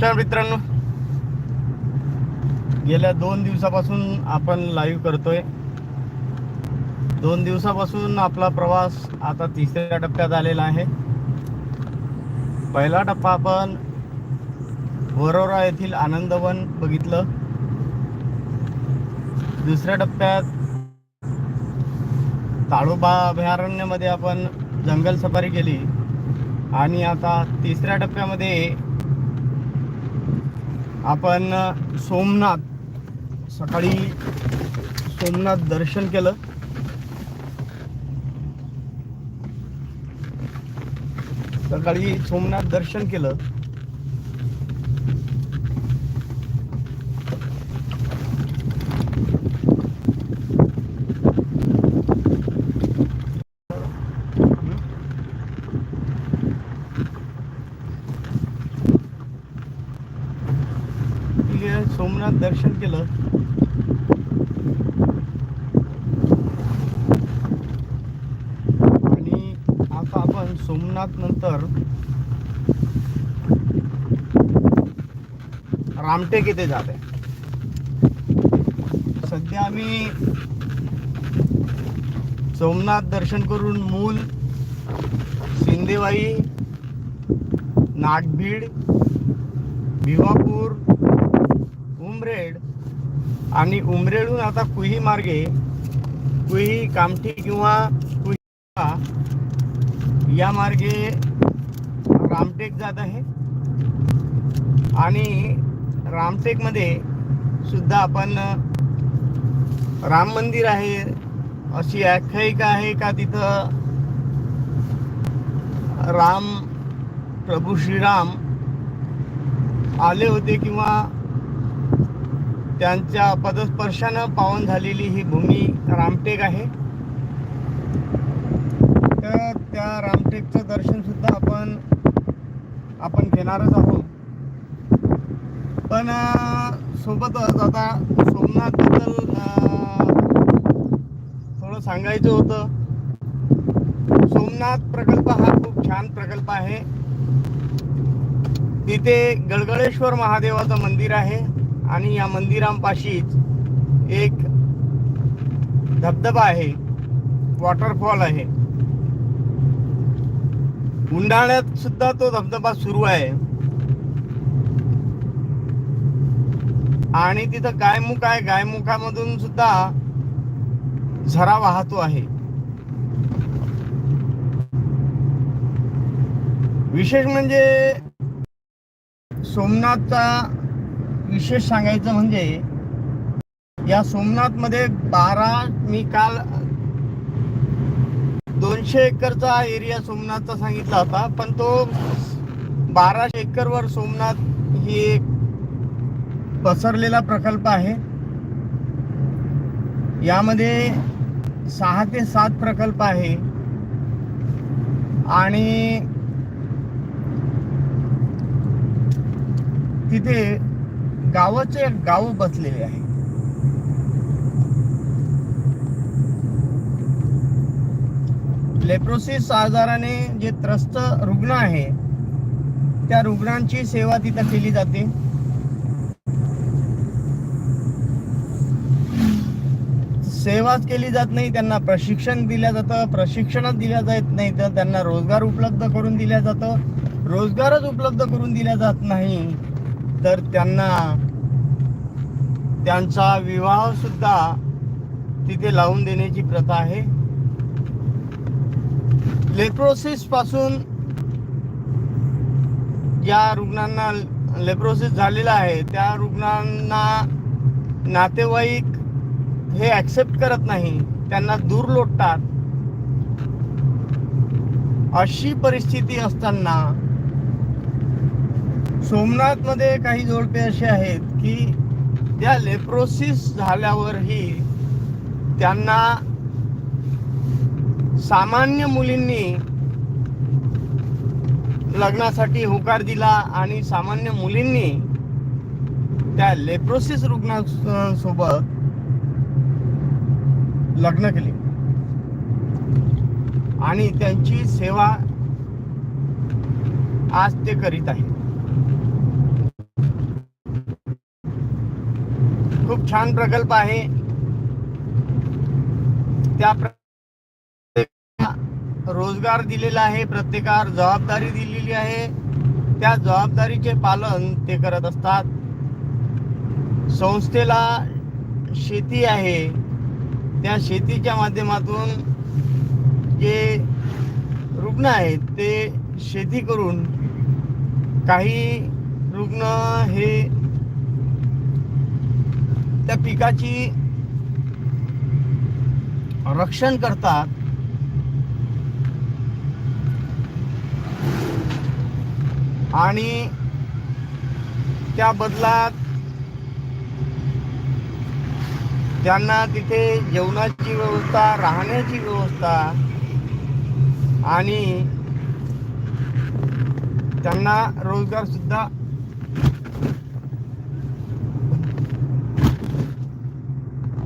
नमस्कार मित्रांनो. गेल्या दोन दिवसापासून आपण लाईव्ह करतोय. दोन दिवसापासून आपला प्रवास आता तिसऱ्या टप्प्यात आलेला आहे. पहिला टप्पा आपण वरोरा येथील आनंदवन बघितलं. दुसऱ्या टप्प्यात ताळोबा अभयारण्यामध्ये आपण जंगल सफारी केली. आणि आता तिसऱ्या टप्प्यामध्ये आपण सोमनाथ सकाळी सोमनाथ दर्शन केलं. सकाळी सोमनाथ दर्शन केलं ठीक आहे सोमनाथ दर्शन केलं. आणि आता आपण सोमनाथ नंतर रामटेक येथे जात आहे. सध्या आम्ही सोमनाथ दर्शन करून मूल सिंदेवाई नागभीड भिवापूर उमरेड आणि उमरेडहून आता कुही मार्गे कुही कामठी किंवा कुही या मार्गे रामटेक जात आहे. आणि रामटेकमध्ये सुद्धा आपण राम मंदिर आहे अशी आख्यायिका आहे का तिथं? राम प्रभू श्रीराम आले होते किंवा त्यांच्या पदस्पर्शानं पावन झालेली ही भूमी रामटेक आहे. तर त्या रामटेकचं दर्शन सुद्धा आपण आपण घेणारच आहोत. पण सोबतच आता सोमनाथबद्दल थोडं सांगायचं होतं. सोमनाथ प्रकल्प हा खूप छान प्रकल्प आहे. तिथे गडगडेश्वर महादेवाचं मंदिर आहे. आणि या मंदिरांपाशीच एक धबधबा आहे. वॉटरफॉल आहे. उन्हाळ्यात सुद्धा तो धबधबा सुरू आहे. आणि तिथं गायमुख आहे. गायमुखामधून सुद्धा झरा वाहतो आहे. विशेष म्हणजे सोमनाथचा विशेष सांगायचं म्हणजे या सोमनाथमध्ये बारा मी काल दोनशे एकरचा एरिया सोमनाथचा सांगितला होता पण तो बाराशे एकरवर सोमनाथ ही एक पसरलेला प्रकल्प आहे. यामध्ये सहा ते सात प्रकल्प आहे. आणि तिथे गावाचे गाव बसलेले आहे. लेप्रोसिस आजाराने जे त्रस्त रुग्ण आहे त्या रुग्णांची सेवा तिथं केली जाते. सेवाच केली जात नाही त्यांना प्रशिक्षण दिलं जातं. प्रशिक्षणच दिल्या जात नाही तर त्यांना रोजगार उपलब्ध करून दिल्या जातं. रोजगारच उपलब्ध करून दिला जात नाही. तर त्यांना त्यांचा विवाह सुद्धा तिथे लावून देण्याची प्रथा आहे. लेप्रोसिसपासून ज्या रुग्णांना लेप्रोसिस झालेला आहे त्या रुग्णांना नातेवाईक हे ऍक्सेप्ट करत नाही त्यांना दूर लोटतात. अशी परिस्थिती असताना सोमनाथमध्ये काही जोडपे असे आहेत की त्या लेप्रोसिस झाल्यावरही त्यांना सामान्य मुलींनी लग्नासाठी होकार दिला आणि सामान्य मुलींनी त्या लेप्रोसिस रुग्णासोबत लग्न केले. आणि त्यांची सेवा आज ते करीत आहे खूप छान प्रकल्प आहे. त्या रोजगार दिलेला आहे प्रत्येकावर जबाबदारी दिलेली आहे. त्या जबाबदारीचे पालन ते करत असतात. संस्थेला शेती आहे. त्या शेतीच्या माध्यमातून जे रुग्ण आहेत ते शेती करून काही रुग्ण हे त्या पिकाची रक्षण करतात. आणि त्या बदलात त्यांना तिथे जेवणाची व्यवस्था राहण्याची व्यवस्था आणि त्यांना रोजगार सुद्धा